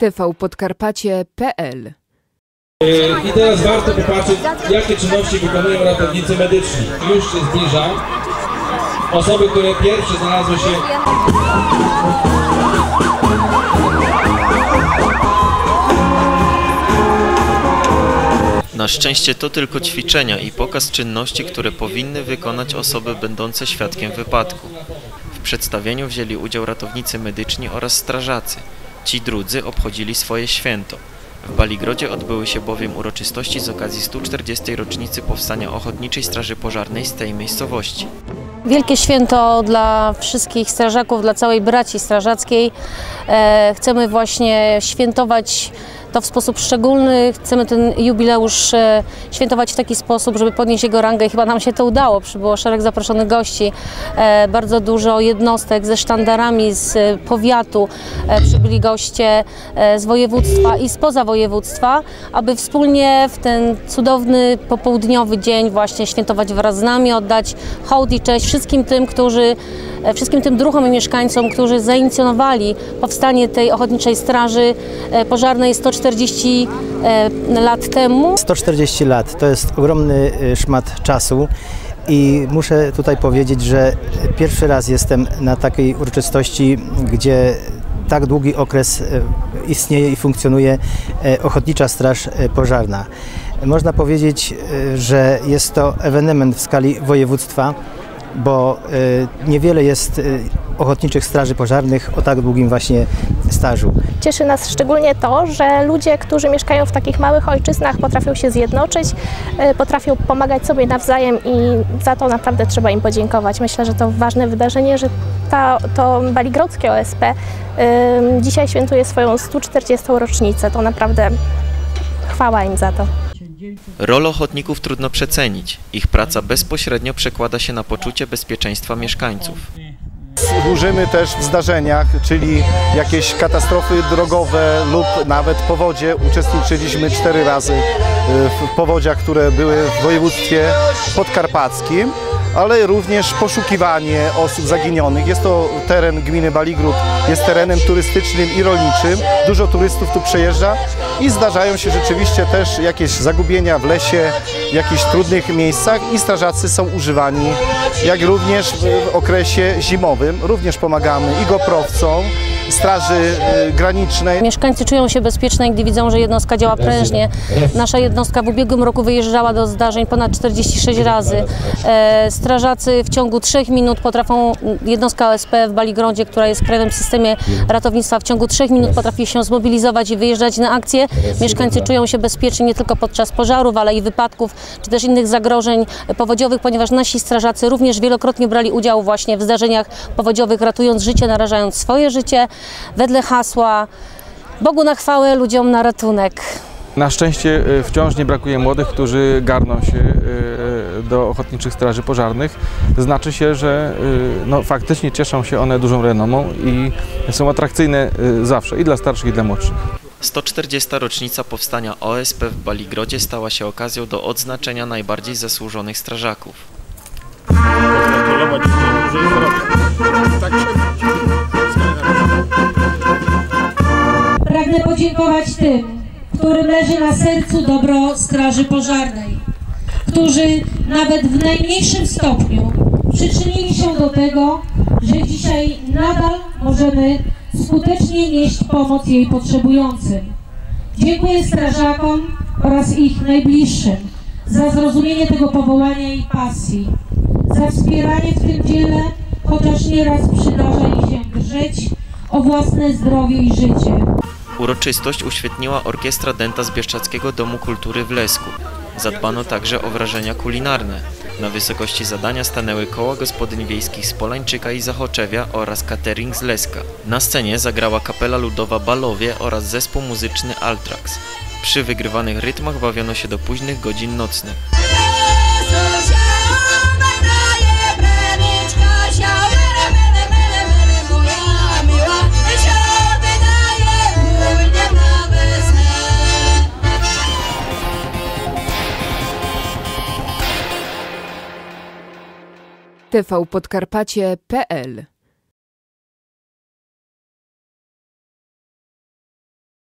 tvpodkarpacie.pl I teraz warto popatrzeć, jakie czynności wykonują ratownicy medyczni. Już się zbliża. Osoby, które pierwsze znalazły się Na szczęście to tylko ćwiczenia i pokaz czynności, które powinny wykonać osoby będące świadkiem wypadku. W przedstawieniu wzięli udział ratownicy medyczni oraz strażacy. Ci drudzy obchodzili swoje święto. W Baligrodzie odbyły się bowiem uroczystości z okazji 140. rocznicy powstania Ochotniczej Straży Pożarnej z tej miejscowości. Wielkie święto dla wszystkich strażaków, dla całej braci strażackiej. E, chcemy właśnie świętować to w sposób szczególny. Chcemy ten jubileusz e, świętować w taki sposób, żeby podnieść jego rangę i chyba nam się to udało. Przybyło szereg zaproszonych gości, e, bardzo dużo jednostek ze sztandarami z e, powiatu. Przybyli goście z województwa i spoza województwa, aby wspólnie w ten cudowny popołudniowy dzień właśnie świętować wraz z nami, oddać hołd i cześć wszystkim tym, którzy wszystkim tym druhom i mieszkańcom, którzy zainicjowali powstanie tej Ochotniczej Straży Pożarnej 140 e, lat temu. 140 lat to jest ogromny y, szmat czasu i muszę tutaj powiedzieć, że pierwszy raz jestem na takiej uroczystości, gdzie tak długi okres y, istnieje i funkcjonuje Ochotnicza Straż Pożarna. Można powiedzieć, że jest to ewenement w skali województwa, bo niewiele jest ochotniczych straży pożarnych o tak długim właśnie stażu. Cieszy nas szczególnie to, że ludzie, którzy mieszkają w takich małych ojczyznach, potrafią się zjednoczyć, e, potrafią pomagać sobie nawzajem i za to naprawdę trzeba im podziękować. Myślę, że to ważne wydarzenie, że ta, to Baligrodzkie OSP em, dzisiaj świętuje swoją 140. rocznicę. To naprawdę chwała im za to. Rolę ochotników trudno przecenić. Ich praca bezpośrednio przekłada się na poczucie bezpieczeństwa mieszkańców. Służymy też w zdarzeniach, czyli jakieś katastrofy drogowe lub nawet powodzie. Uczestniczyliśmy cztery razy y, w powodziach, które były w województwie podkarpackim, ale również poszukiwanie osób zaginionych. Jest to teren gminy Baligród, jest terenem turystycznym i rolniczym. Dużo turystów tu przejeżdża i zdarzają się rzeczywiście też jakieś zagubienia w lesie, w jakichś trudnych miejscach i strażacy są używani, jak również w okresie zimowym. Również pomagamy i goprowcom, straży y, granicznej. Mieszkańcy czują się bezpiecznie, gdy widzą, że jednostka działa prężnie. Nasza jednostka w ubiegłym roku wyjeżdżała do zdarzeń ponad 46 razy. E, strażacy w ciągu 3 minut potrafią, jednostka OSP w Baligrodzie, która jest w krajowym systemie ratownictwa, w ciągu 3 minut potrafi się zmobilizować i wyjeżdżać na akcję. Mieszkańcy czują się bezpiecznie nie tylko podczas pożarów, ale i wypadków, czy też innych zagrożeń powodziowych, ponieważ nasi strażacy również wielokrotnie brali udział właśnie w zdarzeniach powodziowych, ratując życie, narażając swoje życie, wedle hasła Bogu na chwałę, ludziom na ratunek. Na szczęście y, wciąż nie brakuje młodych, którzy garną się y, do ochotniczych straży pożarnych. Znaczy się, że no, faktycznie cieszą się one dużą renomą i są atrakcyjne zawsze i dla starszych i dla młodszych. 140. rocznica powstania OSP w Baligrodzie stała się okazją do odznaczenia najbardziej zasłużonych strażaków. Pragnę podziękować tym, którym leży na sercu dobro Straży Pożarnej, którzy nawet w najmniejszym stopniu przyczynili się do tego, że dzisiaj nadal możemy skutecznie nieść pomoc jej potrzebującym. Dziękuję strażakom oraz ich najbliższym za zrozumienie tego powołania i pasji, za wspieranie w tym dziele, chociaż nieraz przydarza im się drżeć o własne zdrowie i życie. Uroczystość uświetniła orkiestra Denta z Bieszczadzkiego Domu Kultury w Lesku. Zadbano także o wrażenia kulinarne. Na wysokości zadania stanęły koła gospodyń wiejskich z Polańczyka i Zachoczewia oraz catering z Leska. Na scenie zagrała kapela ludowa Balowie oraz zespół muzyczny Altrax. Przy wygrywanych rytmach bawiono się do późnych godzin nocnych. tvpodkarpacie.pl